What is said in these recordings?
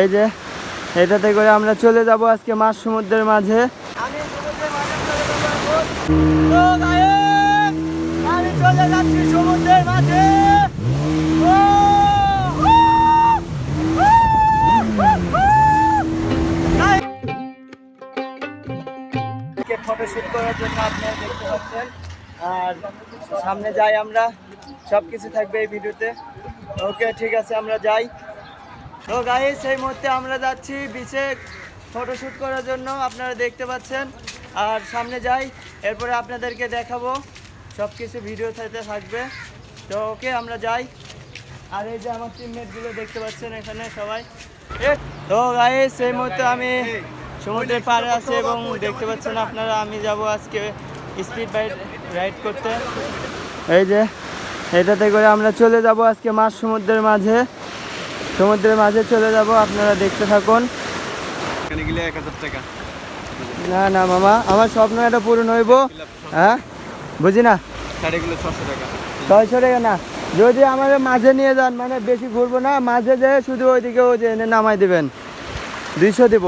এই যে, এটাতে করে আমরা চলে যাব আজকে মাছ সমুদ্রের মাঝে। সমুদ্রের মাঝে ফটোশুট করার জন্য আপনারা আর সামনে যাই আমরা সব কিছু থাকবে এই ভিডিওতে ওকে, ঠিক আছে, আমরা যাই। তো গাইস সেই মুহূর্তে আমরা যাচ্ছি বিচে ফটোশ্যুট করার জন্য, আপনারা দেখতে পাচ্ছেন। আর সামনে যাই, এরপরে আপনাদেরকে দেখাবো সব কিছু ভিডিও থাকতে থাকবে। তো ওকে আমরা যাই। আর এই যে আমার টিমমেটগুলো দেখতে পাচ্ছেন এখানে সবাই। তো গাইস সেই মুহূর্তে আমি সমুদ্রের পাড়ে আছি এবং দেখতে পাচ্ছেন আপনারা, আমি যাব আজকে স্পিড বাইক রাইড করতে। এই যে, এটাতে করে আমরা চলে যাব আজকে মাছ সমুদ্রের মাঝে। সমুদ্রের মাঝে চলে যাব আপনারা দেখতে থাকুন। এখানে গেলে এক হাজার টাকা। না না মামা আমার স্বপ্ন এটা পূরণ হইব। হ্যাঁ? বুঝি না? শাড়িগুলো ছশো টাকা। ছয়শো টাকা না। যদি আমাদের মাঝে নিয়ে যান মানে বেশি ঘুরবো না মাঝে যেয়ে শুধু ওইদিকে ওই যে এনে নামাই দেবেন। দুইশো দিব।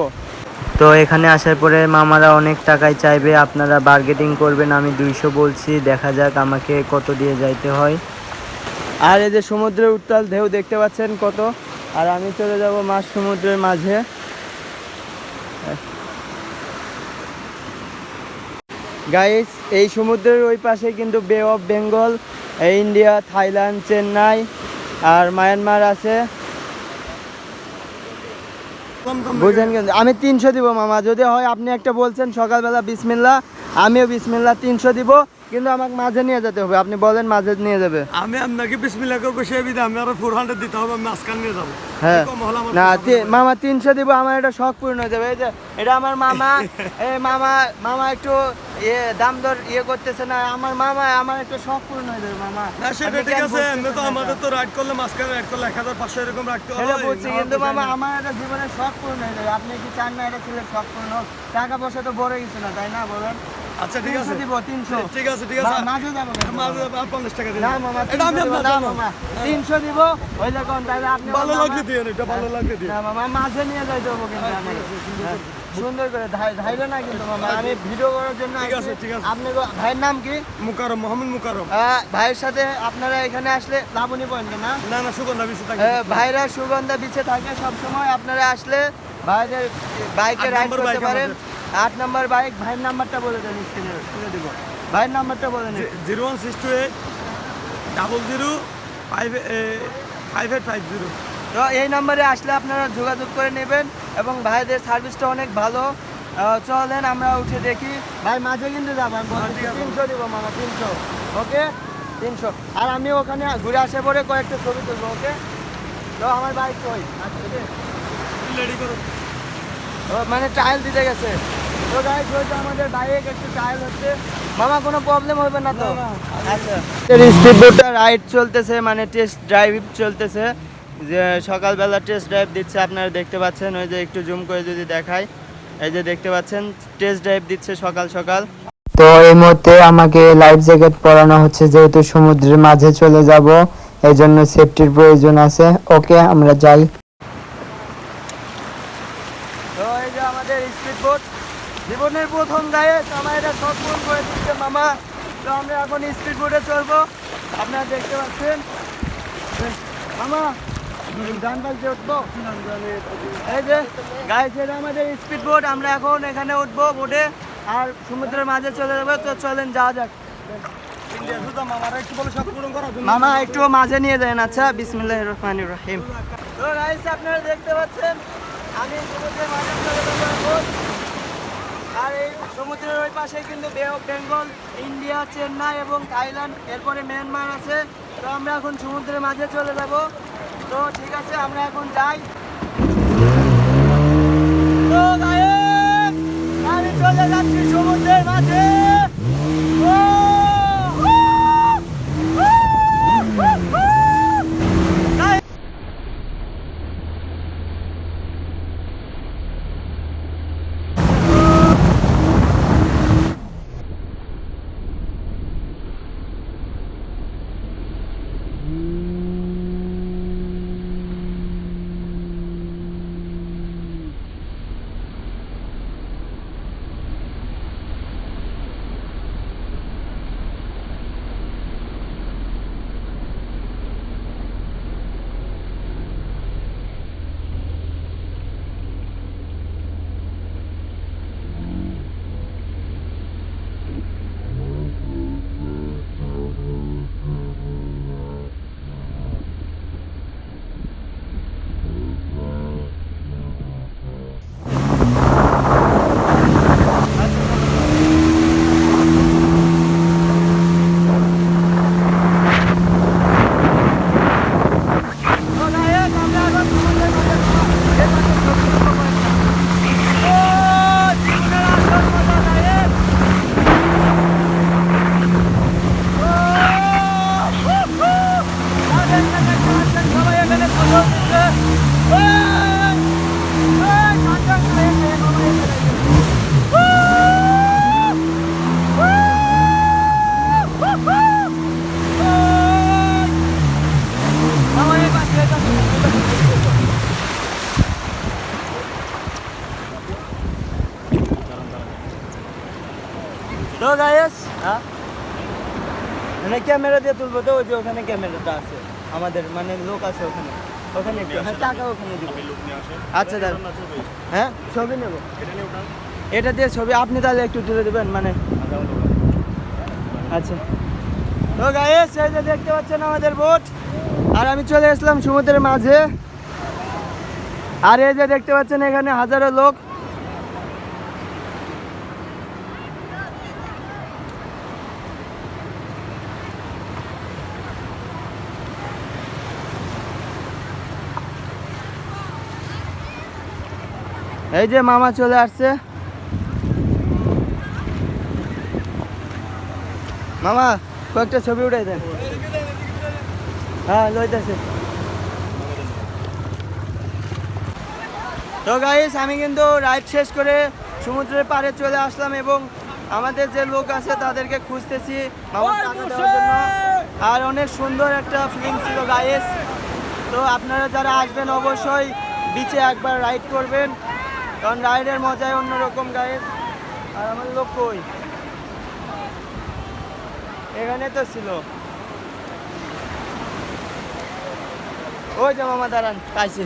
তো এখানে আসার পরে মামারা অনেক টাকায় চাইবে আপনারা বার্গেটিং করবেন আমি দুইশো বলছি দেখা যাক আমাকে কত দিয়ে যাইতে হয়। আর এই যে সমুদ্রের উত্তাল ঢেউ দেখতে পাচ্ছেন কত? আর আমি চলে যাব মাছ সমুদ্রের মাঝে। গাইস এই সমুদ্রের ওই পাশে কিন্তু bay of Bengal India Thailand Chennai R Myanmar আছে। বুঝেন কিন্তু, আমি তিনশো দিব মামা, যদি হয় আপনি একটা বলছেন সকালবেলা বিসমিল্লা আমিও বিসমিল্লা তিনশো দিব। কিন্তু আমাকে মাঝে নিয়ে যেতে হবে। আপনি বলেন মাঝে নিয়ে যাবে। আমি আপনাকে বিসমিল্লাহ বিসমিল্লাকে বসে দিতে আমি আরও ফোর হান্ড্রেড দিতে হবে আমি মাঝখান নিয়ে যাব। হ্যাঁ। না 400 মামা তিনশো দিব আমার এটা শখ পূর্ণ হয়ে যাবে। এই যে এটা আমার মামা এই মামা মামা একটু ইয়ে দাম দর ইয়ে করতেছে না আমার মামা আমার একটু শখ পূর্ণ হয়ে যাবে মামা। না সেটা ঠিক আছে এমনি তো আমাদের তো রাইড করলে মাঝখানে রাইড করলে এক হাজার পাঁচশো এরকম রাখতে হবে সেটা বলছি কিন্তু মামা আমার একটা জীবনের শখ পূর্ণ হয়ে যাবে। আপনি কি চান না এটা ছেলের শখ পূর্ণ টাকা পয়সা তো বড় কিছু না তাই না বলেন? আচ্ছা ঠিক আছে। দিব তিনশো। ঠিক আছে ঠিক আছে। মাঝে যাব মাঝে মামা। আর পঞ্চাশ টাকা দিন। না মামা এটা আমি আপনার না মামা তিনশো দিব ওই দেখুন তাহলে আপনি ভালো লাগলে দিয়ে এটা ভালো লাগলে দিয়ে না মামা মাঝে নিয়ে যাইতে হবে কিন্তু আমি হ্যাঁ, সুন্দর করে ধাই- ধাইলো না কিন্তু মামা আমি ভিডিও করার জন্য ঠিক আছে, ঠিক আছে। আপনি ভাইয়ের নাম কি? মুকারম মোহাম্মদ মুকারম আহ, ভাইয়ের সাথে আপনারা এখানে আসলে লাবণী পয়েন্টে না? না না সুগন্ধা বেশি থাকে। ভাইরা সুগন্ধা বিছে থাকে সব সময় আপনারা আসলে ভাইদের বাইকে রাইড করতে পারেন। আট নম্বর বাইক ভাইয়ের নাম্বারটা বলে দেন স্ক্রিনে তুলে দিব। ভাইয়ের নাম্বারটা বলে দিন zero one six two eight double zero five five eight five zero. তো এই নম্বরে আসলে আপনারা যোগাযোগ করে নেবেন এবং ভাইদের সার্ভিসটা অনেক ভালো। চলেন আমরা উঠে দেখি। ভাই মাঝে কিন্তু যাব আমি। তিনশো দিব মামা তিনশো। ওকে? তিনশো। আর আমি ওখানে ঘুরে আসে পরে কয়েকটা ছবি তুলবো ওকে? তো আমার বাইক কই? আচ্ছা, রেডি করো। মানে ট্রায়াল দিতে গেছে। তো গাইজ হয়তো আমাদের বাইক একটু ট্রায়াল হচ্ছে। মামা কোনো প্রবলেম হবে না তো? আচ্ছা। স্পিড বোটটা রাইড চলতেছে মানে টেস্ট ড্রাইভ চলতেছে। যে সকালবেলা টেস্ট ড্রাইভ দিচ্ছে আপনারা দেখতে পাচ্ছেন ওই যে একটু জুম করে যদি দেখাই। এই যে দেখতে পাচ্ছেন টেস্ট ড্রাইভ দিচ্ছে সকাল সকাল। তো এই মুহূর্তে আমাকে লাইফ জ্যাকেট পরানো হচ্ছে যেহেতু সমুদ্রের মাঝে চলে যাব এই জন্য সেফটির প্রয়োজন আছে। ওকে আমরা যাই তো এই যে আমাদের স্পিড বোট জীবনের প্রথম গায়ে আমার এটা সব করে দিচ্ছে, মামা। তো আমরা এখন স্পিড বোটে চলবো। আপনারা দেখতে পাচ্ছেন। মামা, গান বাজছে উঠবো? এই যে, গায়ে ছেড়ে আমাদের স্পিড বোট আমরা এখন এখানে উঠবো বোটে আর সমুদ্রের মাঝে চলে যাব, তো চলেন, যাওয়া যাক। মামা, একটু মাঝে নিয়ে যান আচ্ছা। বিসমিল্লাহ রহমান রহিম। তো আপনারা দেখতে পাচ্ছেন আমি সমুদ্রের মাঝে চলে যাব। আর এই সমুদ্রের ওই পাশে কিন্তু বে অফ বেঙ্গল ইন্ডিয়া চেন্নাই এবং থাইল্যান্ড এরপরে মিয়ানমার আছে। তো আমরা এখন সমুদ্রের মাঝে চলে যাব। তো ঠিক আছে, আমরা এখন যাই। চলে যাচ্ছি সমুদ্রের মাঝে। Mm-hmm. তো গায়েস হ্যাঁ মানে ক্যামেরা দিয়ে তুলবো তো, ওই যে ওখানে ক্যামেরাটা আছে। আমাদের মানে লোক আছে ওখানে। ওখানে হ্যাঁ টাকা ওখানে দিব। আচ্ছা দাদা হ্যাঁ ছবি নেব। এটা দিয়ে ছবি, আপনি তাহলে একটু তুলে দেবেন মানে। আচ্ছা। তো গাইস এই যে দেখতে পাচ্ছেন আমাদের বোট আর আমি চলে আসলাম সমুদ্রের মাঝে। আর এই যে দেখতে পাচ্ছেন এখানে হাজারো লোক। এই যে মামা চলে আসছে। মামা কয়েকটা ছবি উঠাই দেন। হ্যাঁ লইতেছে। তো গাইস আমি কিন্তু রাইড শেষ করে সমুদ্রের পাড়ে চলে আসলাম এবং আমাদের যে লোক আছে তাদেরকে খুঁজতেছি আর অনেক সুন্দর একটা ফিলিং ছিল গাইস তো আপনারা যারা আসবেন অবশ্যই বিচে একবার রাইড করবেন। কারণ রাইডের মজাই অন্যরকম গাইস আর আমার লোক কই? এখানে তো ছিল। ওই যে মামা দাঁড়ান, পাইছি।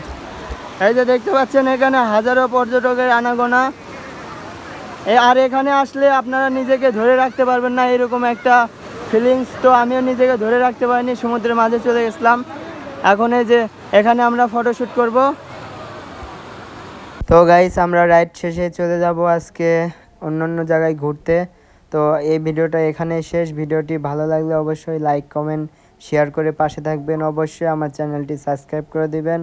এই যে দেখতে পাচ্ছেন এখানে হাজারো পর্যটকের আনাগোনা। আর এখানে আসলে আপনারা নিজেকে ধরে রাখতে পারবেন না, এরকম একটা ফিলিংস তো আমিও নিজেকে ধরে রাখতে পারিনি, সমুদ্রের মাঝে চলে গেছিলাম। এখন এই যে এখানে আমরা ফটোশ্যুট করব। তো গাইস আমরা রাইড শেষে চলে যাব আজকে অন্য অন্য জায়গায় ঘুরতে। তো এই ভিডিওটা এখানে শেষ। ভিডিওটি ভালো লাগলে অবশ্যই লাইক কমেন্ট শেয়ার করে পাশে থাকবেন। অবশ্যই আমার চ্যানেলটি সাবস্ক্রাইব করে দিবেন।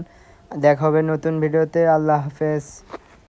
দেখা হবে নতুন ভিডিওতে। আল্লাহ হাফেজ।